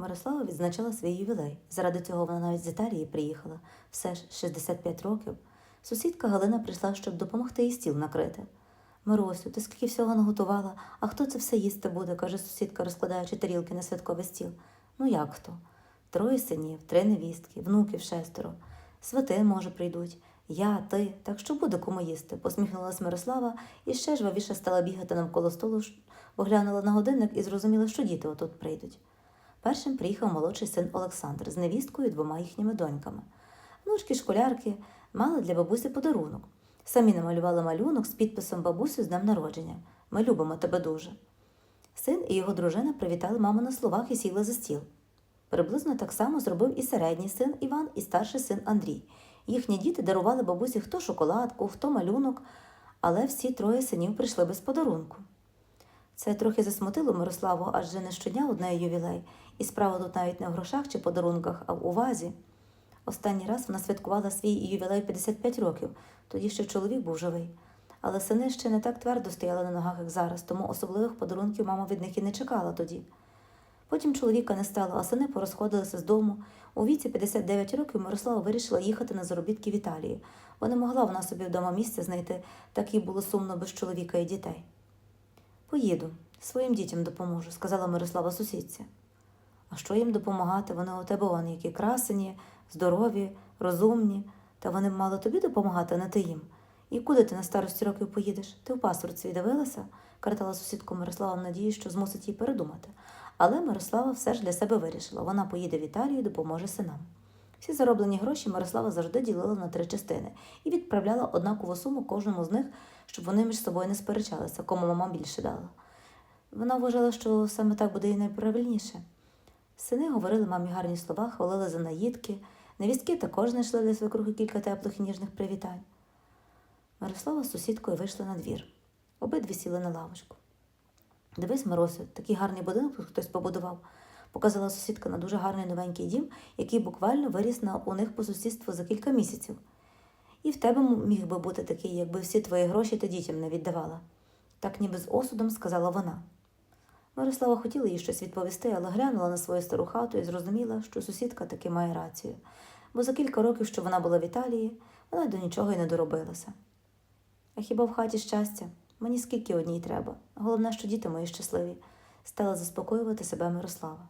Мирослава відзначала свій ювілей. Заради цього вона навіть з Італії приїхала. Все ж 65 років. Сусідка Галина прийшла, щоб допомогти їй стіл накрити. Миросю, ти скільки всього наготувала, а хто це все їсти буде, каже сусідка, розкладаючи тарілки на святковий стіл. Ну як хто? Троє синів, три невістки, внуків шестеро. Свати, може, прийдуть. Я, ти, так що буде кому їсти, посміхнулася Мирослава і ще жвавіше стала бігати навколо столу, поглянула на годинник і зрозуміла, що діти отут прийдуть. Першим приїхав молодший син Олександр з невісткою і двома їхніми доньками. Внучки школярки мали для бабусі подарунок. Самі намалювали малюнок з підписом бабусю з днем народження. Ми любимо тебе дуже. Син і його дружина привітали маму на словах і сіли за стіл. Приблизно так само зробив і середній син Іван, і старший син Андрій. Їхні діти дарували бабусі хто шоколадку, хто малюнок, але всі троє синів прийшли без подарунку. Це трохи засмутило Мирославу, адже не щодня одне ювілей, і справа тут навіть не в грошах чи подарунках, а в увазі. Останній раз вона святкувала свій ювілей 55 років, тоді ще чоловік був живий. Але сини ще не так твердо стояли на ногах, як зараз, тому особливих подарунків мама від них і не чекала тоді. Потім чоловіка не стало, а сини порозходилися з дому. У віці 59 років Мирослава вирішила їхати на заробітки в Італію, бо не могла вона собі вдома місця знайти, так їй було сумно без чоловіка і дітей. Поїду, своїм дітям допоможу, сказала Мирослава сусідці. А що їм допомагати? Вони у тебе вони які красені, здорові, розумні, та вони б мали тобі допомагати, а не ти їм. І куди ти на старості років поїдеш? Ти в паспорт свій дивилася? картала сусідку Мирослава в надії, що змусить її передумати. Але Мирослава все ж для себе вирішила. Вона поїде в Італію і допоможе синам. Всі зароблені гроші Мирослава завжди ділила на три частини і відправляла однакову суму кожному з них, щоб вони між собою не сперечалися, кому мама більше дала. Вона вважала, що саме так буде і найправильніше. Сини говорили мамі гарні слова, хвалили за наїдки. Невістки також знайшли для свекрухи кілька теплих і ніжних привітань. Мирослава з сусідкою вийшли на двір. Обидві сіли на лавочку. Дивись, Миросю, такий гарний будинок хтось побудував, показала сусідка на дуже гарний новенький дім, який буквально виріс на у них по сусідству за кілька місяців. І в тебе міг би бути такий, якби всі твої гроші ти дітям не віддавала. Так ніби з осудом сказала вона. Мирослава хотіла їй щось відповісти, але глянула на свою стару хату і зрозуміла, що сусідка таки має рацію, бо за кілька років, що вона була в Італії, вона до нічого й не доробилася. А хіба в хаті щастя? Мені скільки одній треба. Головне, що діти мої щасливі, стала заспокоювати себе Мирослава.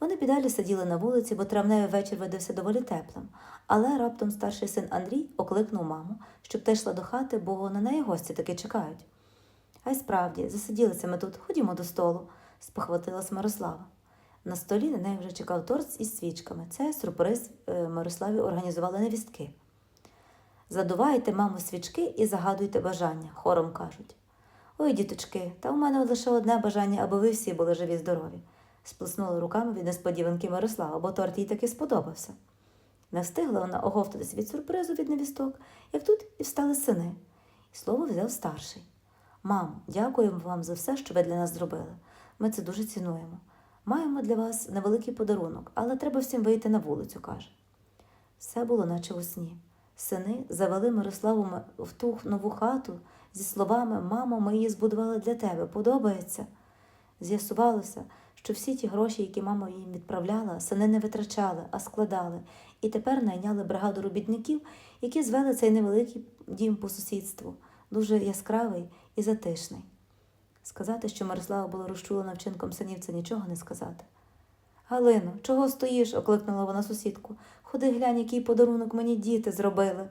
Вони підалі сиділи на вулиці, бо травневий вечір видався доволі теплим, але раптом старший син Андрій окликнув маму, щоб та йшла до хати, бо на неї гості таки чекають. А й справді, засиділися ми тут, ходімо до столу, спохватилась Мирослава. На столі на неї вже чекав торт із свічками. Це сюрприз е, Мирославі організували невістки. Задувайте, мамо, свічки і загадуйте бажання, хором кажуть. Ой, діточки, та у мене лише одне бажання, аби ви всі були живі здорові. Сплеснула руками від несподіванки Мирослава, бо торт їй таки сподобався. Не встигла вона оговтатись від сюрпризу від невісток, як тут і встали сини. І слово взяв старший. Мамо, дякуємо вам за все, що ви для нас зробили. Ми це дуже цінуємо. Маємо для вас невеликий подарунок, але треба всім вийти на вулицю, каже. Все було наче у сні. Сини завели Мирославу в ту нову хату зі словами Мамо, ми її збудували для тебе, подобається. З'ясувалося, що всі ті гроші, які мама їм відправляла, сини не витрачали, а складали, і тепер найняли бригаду робітників, які звели цей невеликий дім по сусідству, дуже яскравий і затишний. Сказати, що Мирослава була розчулена вчинком синів, це нічого не сказати. Галино, чого стоїш? окликнула вона сусідку. Ходи глянь, який подарунок мені діти зробили.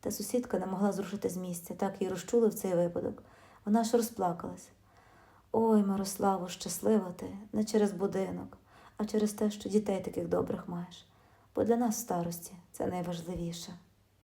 Та сусідка не могла зрушити з місця, так її розчули в цей випадок. Вона аж розплакалась. Ой, Мирославо, щаслива ти, не через будинок, а через те, що дітей таких добрих маєш. Бо для нас в старості це найважливіше.